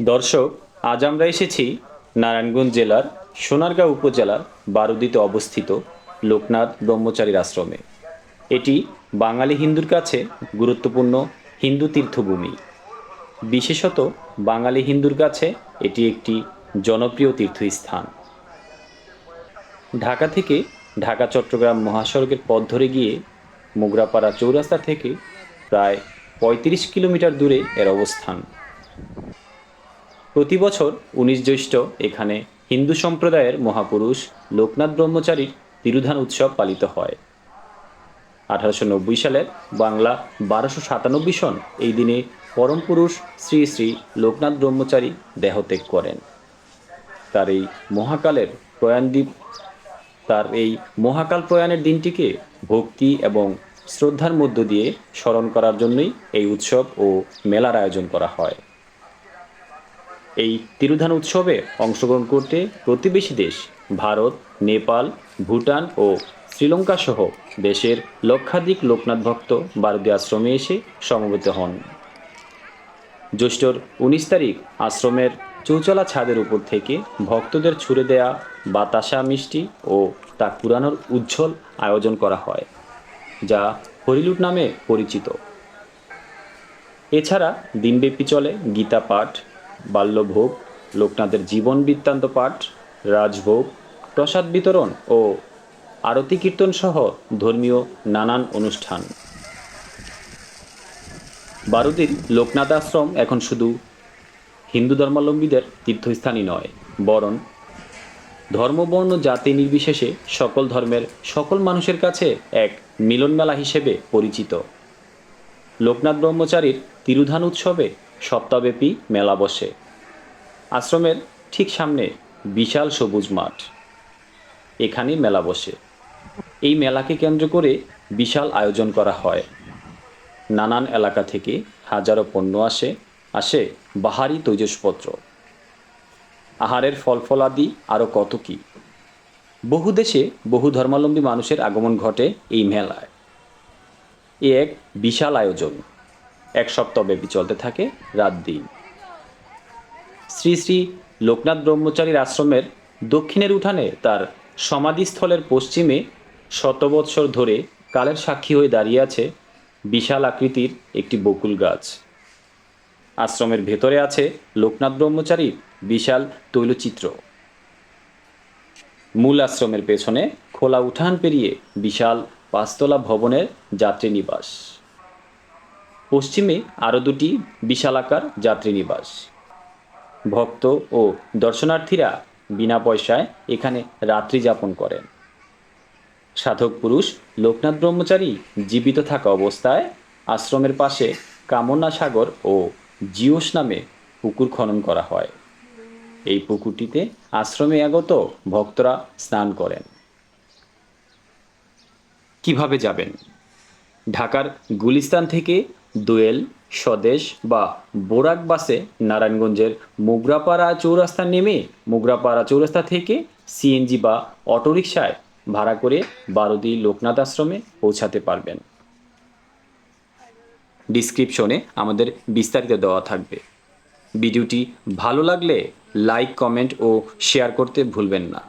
দর্শক, আজ আমরা এসেছি নারায়ণগঞ্জ জেলার সোনারগাঁও উপজেলার বারুদিতে অবস্থিত লোকনাথ ব্রহ্মচারীর আশ্রমে। এটি বাঙালি হিন্দুর কাছে গুরুত্বপূর্ণ হিন্দু তীর্থভূমি। বিশেষত বাঙালি হিন্দুর কাছে এটি একটি জনপ্রিয় তীর্থস্থান। ঢাকা থেকে ঢাকা, চট্টগ্রাম মহাসড়কের পথ ধরে গিয়ে মোগরাপাড়া চৌরাস্তা থেকে প্রায় পঁয়ত্রিশ কিলোমিটার দূরে এর অবস্থান। প্রতি বছর উনিশ জ্যৈষ্ঠ এখানে হিন্দু সম্প্রদায়ের মহাপুরুষ লোকনাথ ব্রহ্মচারীর তিরুধান উৎসব পালিত হয়। আঠারোশো নব্বই সালের বাংলা বারোশো সাতানব্বই সন এই দিনে পরম পুরুষ শ্রী শ্রী লোকনাথ ব্রহ্মচারী দেহত্যাগ করেন। তার এই মহাকালের প্রয়াণদ্বীপ তার এই মহাকাল প্রয়াণের দিনটিকে ভক্তি এবং শ্রদ্ধার মধ্য দিয়ে স্মরণ করার জন্যই এই উৎসব ও মেলার আয়োজন করা হয়। এই তিরুধান উৎসবে অংশগ্রহণ করতে প্রতিবেশী দেশ ভারত, নেপাল, ভুটান ও শ্রীলঙ্কা সহ দেশের লক্ষাধিক লোকনাথ ভক্ত ভারতীয় আশ্রমে এসে সমবেত হন। জ্যৈষ্ঠর উনিশ তারিখ আশ্রমের চৌচলা ছাদের উপর থেকে ভক্তদের ছুড়ে দেয়া বাতাসা মিষ্টি ও তা কুড়ানোর উজ্জ্বল আয়োজন করা হয়, যা হরিলুট নামে পরিচিত। এছাড়া দিনব্যাপী চলে গীতা পাঠ বাল্যভোগ, লোকনাথের জীবন বৃত্তান্ত পাঠ, রাজভোগ, প্রসাদ বিতরণ ও আরতি কীর্তন সহ ধর্মীয় নানান অনুষ্ঠান। বারুদির লোকনাথ আশ্রম এখন শুধু হিন্দু ধর্মাবলম্বীদের তীর্থস্থানই নয়, বরং ধর্মবর্ণ জাতি নির্বিশেষে সকল ধর্মের সকল মানুষের কাছে এক মিলনমেলা হিসেবে পরিচিত। লোকনাথ ব্রহ্মচারীর তিরুধান উৎসবে সপ্তাহব্যাপী মেলা বসে। আশ্রমের ঠিক সামনে বিশাল সবুজ মাঠ। এখানে মেলা বসে। এই মেলাকে কেন্দ্র করে বিশাল আয়োজন করা হয়। নানান এলাকা থেকে হাজারো পণ্য আসে আসে বাহারি তৈজসপত্র। আহারের ফল ফলাদি আরও কত কি? বহু দেশে বহু ধর্মাবলম্বী মানুষের আগমন ঘটে এই মেলায়। এ এক বিশাল আয়োজন। এক সপ্তাহব্যাপী চলতে থাকে রাত দিন। শ্রী শ্রী লোকনাথ ব্রহ্মচারীর আশ্রমের দক্ষিণের উঠানে তার সমাধিস্থলের পশ্চিমে শত বৎসর ধরে কালের সাক্ষী হয়ে দাঁড়িয়ে আছে বিশাল আকৃতির একটি বকুল গাছ। আশ্রমের ভেতরে আছে লোকনাথ ব্রহ্মচারীর বিশাল তৈলচিত্র। মূল আশ্রমের পেছনে খোলা উঠান পেরিয়ে বিশাল পাঁচতলা ভবনের যাত্রী নিবাস পশ্চিমে আরও দুটি বিশালাকার যাত্রী নিবাস। ভক্ত ও দর্শনার্থীরা বিনা পয়সায় এখানে রাত্রি যাপন করেন। সাধক পুরুষ, লোকনাথ ব্রহ্মচারী জীবিত থাকা অবস্থায় আশ্রমের পাশে কামনা সাগর ও জিওস নামে পুকুর খনন করা হয়। এই পুকুরটিতে আশ্রমে আগত ভক্তরা স্নান করেন। কীভাবে যাবেন? ঢাকার গুলিস্তান থেকে দোয়েল, স্বদেশ বা বোরাক বাসে নারায়ণগঞ্জের মোগরাপাড়া চৌরাস্তা নেমে মোগরাপাড়া চৌরাস্তা থেকে সিএনজি বা অটোরিকশায় ভাড়া করে বারোদি লোকনাথ আশ্রমে পৌঁছাতে পারবেন। ডিসক্রিপশনে আমাদের বিস্তারিত দেওয়া থাকবে। ভিডিওটি ভালো লাগলে লাইক, কমেন্ট ও শেয়ার করতে ভুলবেন না।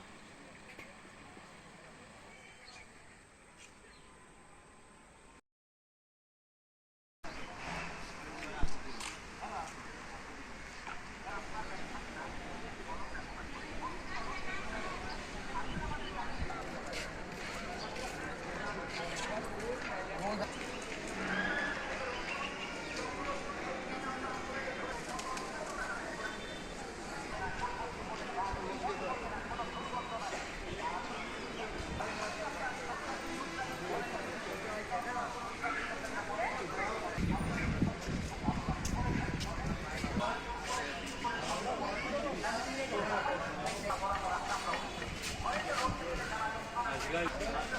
guys.